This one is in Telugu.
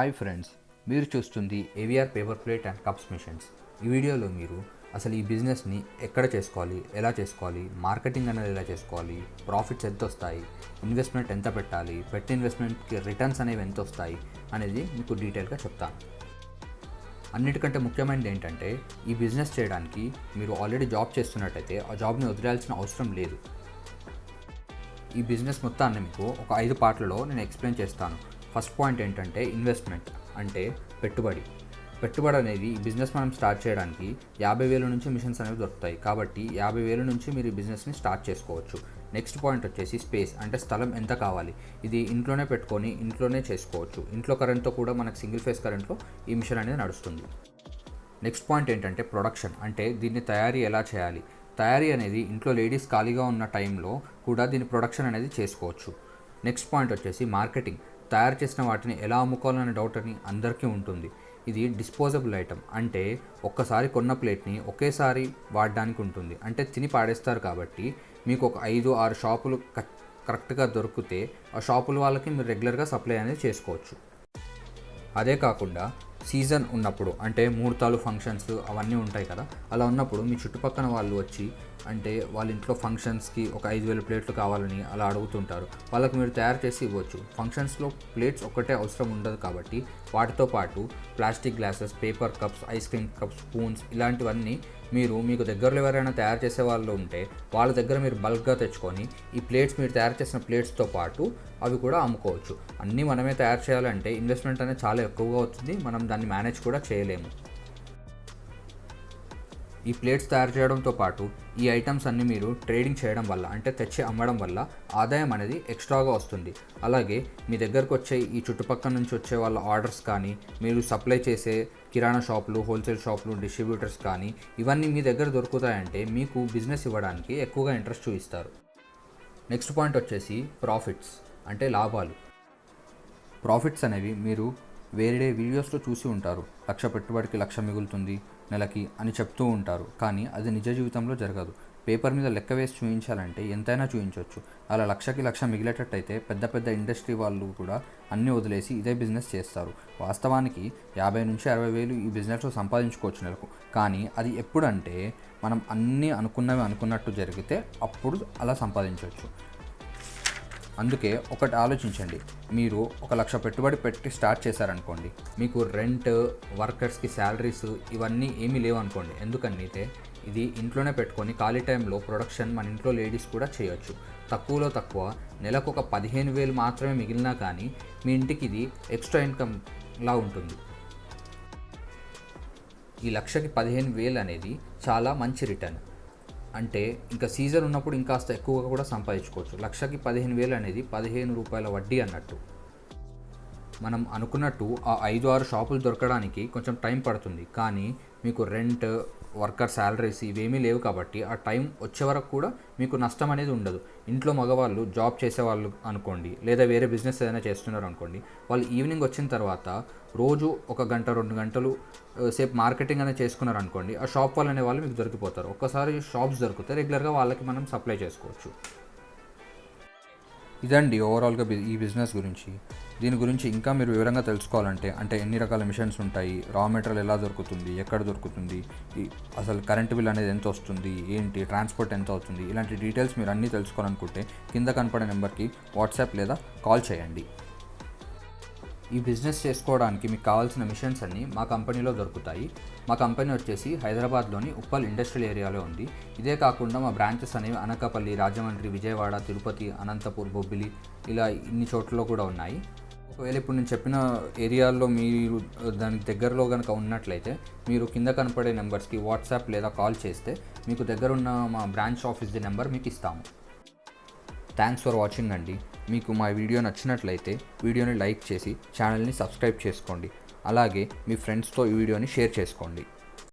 హాయ్ ఫ్రెండ్స్ మీరు చూస్తుంది AVR paper plate and cups machines ఈ వీడియోలో మీరు అసలు ఈ బిజినెస్ని ఎక్కడ చేసుకోవాలి ఎలా చేసుకోవాలి మార్కెటింగ్ అనేది ఎలా చేసుకోవాలి ప్రాఫిట్స్ ఎంత వస్తాయి ఇన్వెస్ట్మెంట్ ఎంత పెట్టాలి పెట్టిన ఇన్వెస్ట్మెంట్కి రిటర్న్స్ అనేవి ఎంత వస్తాయి అనేది మీకు డీటెయిల్గా చెప్తాను అన్నిటికంటే ముఖ్యమైనది ఏంటంటే ఈ బిజినెస్ చేయడానికి మీరు ఆల్రెడీ జాబ్ చేస్తున్నట్టయితే ఆ జాబ్ని వదిలేయాల్సిన అవసరం లేదు. ఈ బిజినెస్ మొత్తాన్ని మీకు ఒక ఐదు పార్ట్లలో నేను ఎక్స్ప్లెయిన్ చేస్తాను. ఫస్ట్ పాయింట్ ఏంటంటే ఇన్వెస్ట్మెంట్ అంటే పెట్టుబడి. పెట్టుబడి అనేది బిజినెస్ మనం స్టార్ట్ చేయడానికి యాభై వేల నుంచి మిషన్స్ అనేవి దొరుకుతాయి. కాబట్టి యాభై వేల నుంచి మీరు బిజినెస్ని స్టార్ట్ చేసుకోవచ్చు. నెక్స్ట్ పాయింట్ వచ్చేసి స్పేస్ అంటే స్థలం ఎంత కావాలి? ఇది ఇంట్లోనే పెట్టుకొని ఇంట్లోనే చేసుకోవచ్చు. ఇంట్లో కరెంట్తో కూడా మనకు సింగిల్ ఫేస్ కరెంట్లో ఈ మిషన్ అనేది నడుస్తుంది. నెక్స్ట్ పాయింట్ ఏంటంటే ప్రొడక్షన్ అంటే దీన్ని తయారీ ఎలా చేయాలి? తయారీ అనేది ఇంట్లో లేడీస్ ఖాళీగా ఉన్న టైంలో కూడా దీని ప్రొడక్షన్ అనేది చేసుకోవచ్చు. నెక్స్ట్ పాయింట్ వచ్చేసి మార్కెటింగ్ తయారు చేసిన వాటిని ఎలా అమ్ముకోవాలనే డౌట్ అని అందరికీ ఉంటుంది. ఇది డిస్పోజబుల్ ఐటమ్ అంటే ఒక్కసారి కొన్న ప్లేట్ని ఒకేసారి వాడడానికి ఉంటుంది. అంటే తిని పాడేస్తారు కాబట్టి మీకు ఒక ఐదు ఆరు షాపులు కరెక్ట్గా దొరికితే ఆ షాపుల వాళ్ళకి మీరు రెగ్యులర్గా సప్లై అనేది చేసుకోవచ్చు. అదే కాకుండా సీజన్ ఉన్నప్పుడు అంటే ముహూర్తాలు ఫంక్షన్స్ అవన్నీ ఉంటాయి కదా. అలా ఉన్నప్పుడు మీ చుట్టుపక్కల వాళ్ళు వచ్చి అంటే వాళ్ళ ఇంట్లో ఫంక్షన్స్కి ఒక ఐదు వేల ప్లేట్లు కావాలని అలా అడుగుతుంటారు. వాళ్ళకి మీరు తయారు చేసి ఇవ్వచ్చు. ఫంక్షన్స్లో ప్లేట్స్ ఒక్కటే అవసరం ఉండదు కాబట్టి వాటితో పాటు plastic glasses paper cups ice cream cups spoons ఇలాంటివన్నీ మీరు మీకు దగ్గరలో ఎవరైనా తయారు చేసే వాళ్ళు ఉంటే వాళ్ళ దగ్గర మీరు బల్క్గా తెచ్చుకొని ఈ ప్లేట్స్ మీరు తయారు చేసిన ప్లేట్స్తో పాటు అవి కూడా అమ్ముకోవచ్చు. అన్నీ మనమే తయారు చేయాలంటే ఇన్వెస్ట్మెంట్ అనేది చాలా ఎక్కువగా అవుతుంది మనం దాన్ని మేనేజ్ కూడా చేయలేము. ఈ ప్లేట్స్ తయారు చేయడంతో పాటు ఈ ఐటమ్స్ అన్ని మీరు ట్రేడింగ్ చేయడం వల్ల అంటే తెచ్చి అమ్మడం వల్ల ఆదాయం అనేది ఎక్స్ట్రాగా వస్తుంది. అలాగే మీ దగ్గరకు వచ్చే ఈ చుట్టుపక్కల నుంచి వచ్చే వాళ్ళ ఆర్డర్స్ కానీ మీరు సప్లై చేసే కిరాణా షాపులు హోల్సేల్ షాపులు డిస్ట్రిబ్యూటర్స్ కానీ ఇవన్నీ మీ దగ్గర దొరుకుతాయంటే మీకు బిజినెస్ ఇవ్వడానికి ఎక్కువగా ఇంట్రెస్ట్ చూపిస్తారు. నెక్స్ట్ పాయింట్ వచ్చేసి ప్రాఫిట్స్ అంటే లాభాలు. ప్రాఫిట్స్ అనేవి మీరు వేరే వీడియోస్లో చూసి ఉంటారు. లక్ష పెట్టుబడికి లక్ష మిగులుతుంది నెలకి అని చెప్తూ ఉంటారు. కానీ అది నిజ జీవితంలో జరగదు. పేపర్ మీద లెక్క వేసి చూపించాలంటే ఎంతైనా చూపించవచ్చు అలా లక్షకి లక్ష మిగిలేటట్టయితే పెద్ద పెద్ద ఇండస్ట్రీ వాళ్ళు కూడా అన్నీ వదిలేసి ఇదే బిజినెస్ చేస్తారు. వాస్తవానికి యాభై నుంచి అరవై వేలు ఈ బిజినెస్లో సంపాదించుకోవచ్చు నెలకు. కానీ అది ఎప్పుడంటే మనం అన్నీ అనుకున్నవి అనుకున్నట్టు జరిగితే అప్పుడు అలా సంపాదించవచ్చు అందుకే ఒకటి ఆలోచించండి. మీరు ఒక లక్ష పెట్టుబడి పెట్టి స్టార్ట్ చేశారనుకోండి మీకు రెంట్ వర్కర్స్కి శాలరీస్ ఇవన్నీ ఏమీ లేవు అనుకోండి ఎందుకనైతే ఇది ఇంట్లోనే పెట్టుకొని ఖాళీ టైంలో ప్రొడక్షన్ మన ఇంట్లో లేడీస్ కూడా చేయొచ్చు. తక్కువలో తక్కువ నెలకు ఒక పదిహేను వేలు మాత్రమే మిగిలినా కానీ మీ ఇంటికి ఇది ఎక్స్ట్రా ఇన్కమ్ లా ఉంటుంది. ఈ లక్షకి పదిహేను వేలు అనేది చాలా మంచి రిటర్న్. అంటే ఇంకా సీజన్ ఉన్నప్పుడు ఇంకాస్త ఎక్కువగా కూడా సంపాదించుకోవచ్చు. లక్షకి పదిహేను వేలు అనేది పదిహేను రూపాయల వడ్డీ అన్నట్టు. మనం అనుకున్నట్టు ఆ ఐదు ఆరు షాపులు దొరకడానికి కొంచెం టైం పడుతుంది. కానీ మీకు రెంట్ వర్కర్ శాలరీస్ ఇవేమీ లేవు కాబట్టి ఆ టైం వచ్చే వరకు కూడా మీకు నష్టం అనేది ఉండదు. ఇంట్లో మగవాళ్ళు జాబ్ చేసేవాళ్ళు అనుకోండి లేదా వేరే బిజినెస్ ఏదైనా చేస్తున్నారు అనుకోండి వాళ్ళు ఈవినింగ్ వచ్చిన తర్వాత రోజు ఒక గంట రెండు గంటలు సేపు మార్కెటింగ్ అనేది చేసుకున్నారు అనుకోండి ఆ షాప్ వాళ్ళు అనే వాళ్ళు మీకు దొరికిపోతారు. ఒక్కసారి షాప్స్ దొరికితే రెగ్యులర్గా వాళ్ళకి మనం సప్లై చేసుకోవచ్చు. ఇదండి ఓవరాల్గా ఈ బిజినెస్ గురించి. దీని గురించి ఇంకా మీరు వివరంగా తెలుసుకోవాలంటే అంటే ఎన్ని రకాల మిషన్స్ ఉంటాయి రా మెటీరియల్ ఎలా దొరుకుతుంది ఎక్కడ దొరుకుతుంది అసలు కరెంట్ బిల్ అనేది ఎంత వస్తుంది ఏంటి ట్రాన్స్పోర్ట్ ఎంత అవుతుంది ఇలాంటి డీటెయిల్స్ మీరు అన్నీ తెలుసుకోవాలనుకుంటే కింద కనపడే నెంబర్కి వాట్సాప్ లేదా కాల్ చేయండి. ఈ బిజినెస్ చేసుకోవడానికి మీకు కావాల్సిన మిషన్స్ అన్నీ మా కంపెనీలో దొరుకుతాయి. మా కంపెనీ వచ్చేసి హైదరాబాద్లోని ఉప్పల్ ఇండస్ట్రియల్ ఏరియాలో ఉంది. ఇదే కాకుండా మా బ్రాంచెస్ అనేవి అనకాపల్లి రాజమండ్రి విజయవాడ తిరుపతి అనంతపూర్ బొబ్బిలి ఇలా ఇన్ని చోట్లలో కూడా ఉన్నాయి. ఒకవేళ ఇప్పుడు నేను చెప్పిన ఏరియాల్లో మీరు దానికి దగ్గరలో కనుక ఉన్నట్లయితే మీరు కింద కనపడే నెంబర్స్కి వాట్సాప్ లేదా కాల్ చేస్తే మీకు దగ్గరున్న మా బ్రాంచ్ ఆఫీస్ది నెంబర్ మీకు ఇస్తాము. థ్యాంక్స్ ఫర్ వాచింగ్ అండి. మీకు మా వీడియో నచ్చినట్లయితే వీడియోని లైక్ చేసి ఛానల్ని సబ్స్క్రైబ్ చేసుకోండి. అలాగే మీ ఫ్రెండ్స్తో ఈ వీడియోని షేర్ చేసుకోండి.